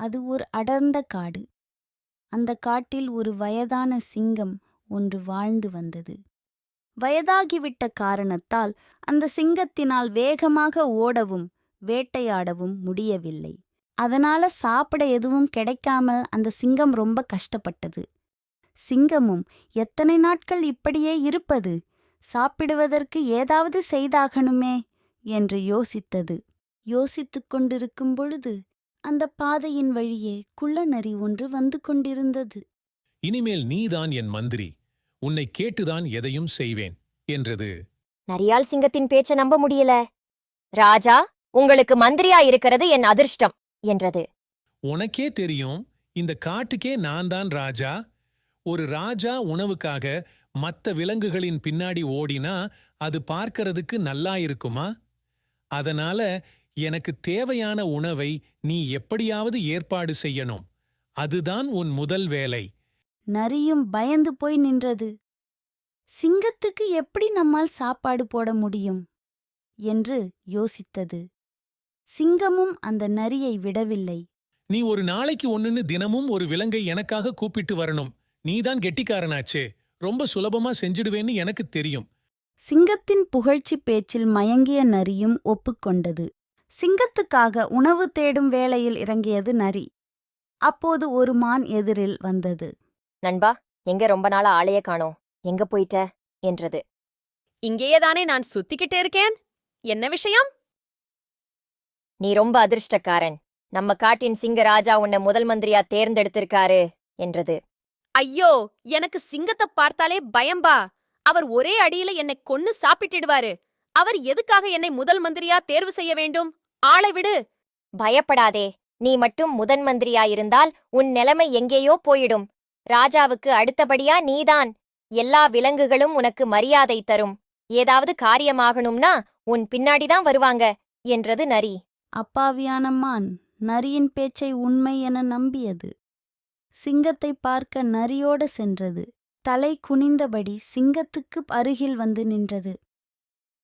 அது ஒரு அடர்ந்த காடு. அந்த காட்டில் ஒரு வயதான சிங்கம் ஒன்று வாழ்ந்து வந்தது. வயதாகிவிட்ட காரணத்தால் அந்த சிங்கத்தினால் வேகமாக ஓடவும் வேட்டையாடவும் முடியவில்லை. அதனால சாப்பிட எதுவும் கிடைக்காமல் அந்த சிங்கம் ரொம்ப கஷ்டப்பட்டது. சிங்கமும் எத்தனை நாட்கள் இப்படியே இருப்பது? சாப்பிடுவதற்கு ஏதாவது செய்தாகணுமே? என்று யோசித்தது. யோசித்துக் கொண்டிருக்கும் பொழுது அந்த பாதையின் வழியே குள்ளநரி ஒன்று வந்து கொண்டிருந்தது. இனிமேல் நீதான் என் மந்திரி. உன்னை கேட்டுதான் எதையும் செய்வேன் என்றது. நரியால் சிங்கத்தின் பேச்ச நம்ப முடியல. ராஜா உங்களுக்கு மந்திரியா இருக்கிறது என் அதிர்ஷ்டம் என்றது. உனக்கே தெரியும் இந்த காட்டுக்கே நான் தான் ராஜா. ஒரு ராஜா உணவுக்காக மத்த விலங்குகளின் பின்னாடி ஓடினா அது பார்க்கறதுக்கு நல்லா இருக்குமா? அதனால எனக்கு தேவையான உணவை நீ எப்படியாவது ஏற்பாடு செய்யணும். அதுதான் உன் முதல் வேலை. நரியும் பயந்து போய் நின்றது. சிங்கத்துக்கு எப்படி நம்மால் சாப்பாடு போட முடியும்? என்று யோசித்தது. சிங்கமும் அந்த நரியை விடவில்லை. நீ ஒரு நாளைக்கு ஒண்ணுன்னு தினமும் ஒரு விலங்கை எனக்காக கூப்பிட்டு வரணும். நீதான் கெட்டிக்காரனாச்சே. ரொம்ப சுலபமா செஞ்சிடுவேன்னு எனக்கு தெரியும். சிங்கத்தின் புகழ்ச்சி பேச்சில் மயங்கிய நரியும் ஒப்புக்கொண்டது. சிங்கத்துக்காக உணவு தேடும் வேளையில் இறங்கியது நரி. அப்போது ஒரு மான் எதிரில் வந்தது. நண்பா எங்க ரொம்ப நாளா ஆளைய காணோம். எங்க போயிட்ட? என்றது. இங்கேயே தானே நான் சுத்திக்கிட்டு இருக்கேன்? என்ன விஷயம்? நீ ரொம்ப அதிர்ஷ்டக்காரன். நம்ம காட்டின் சிங்க ராஜா உன்னை முதல் மந்திரியா தேர்ந்தெடுத்திருக்காரு என்றது. ஐயோ எனக்கு சிங்கத்தை பார்த்தாலே பயம்பா அவர் ஒரே அடியில என்னை கொன்னு சாப்பிட்டிடுவாரு. அவர் எதுக்காக என்னை முதல் மந்திரியா தேர்வு செய்ய வேண்டும்? ஆளை விடு. பயப்படாதே. நீ மட்டும் முதன் மந்திரியாயிருந்தால் உன் நிலைமை எங்கேயோ போயிடும். ராஜாவுக்கு அடுத்தபடியா நீதான். எல்லா விலங்குகளும் உனக்கு மரியாதை தரும். ஏதாவது காரியமாகணும்னா உன் பின்னாடிதான் வருவாங்க என்றது நரி. அப்பாவியான மான் நரியின் பேச்சை உண்மை என நம்பியது. சிங்கத்தை பார்க்க நரியோட சென்றது. தலை குனிந்தபடி சிங்கத்துக்கு அருகில் வந்து நின்றது.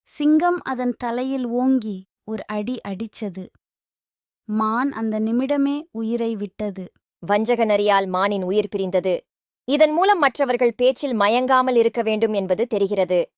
சிங்கம் அதன் தலையில் ஓங்கி ஒரு அடி அடிச்சது. மான் அந்த நிமிடமே உயிரை விட்டது. வஞ்சக நரியால் மானின் உயிர் பிரிந்தது. இதன் மூலம் மற்றவர்கள் பேச்சில் மயங்காமல் இருக்க வேண்டும் என்பது தெரிகிறது.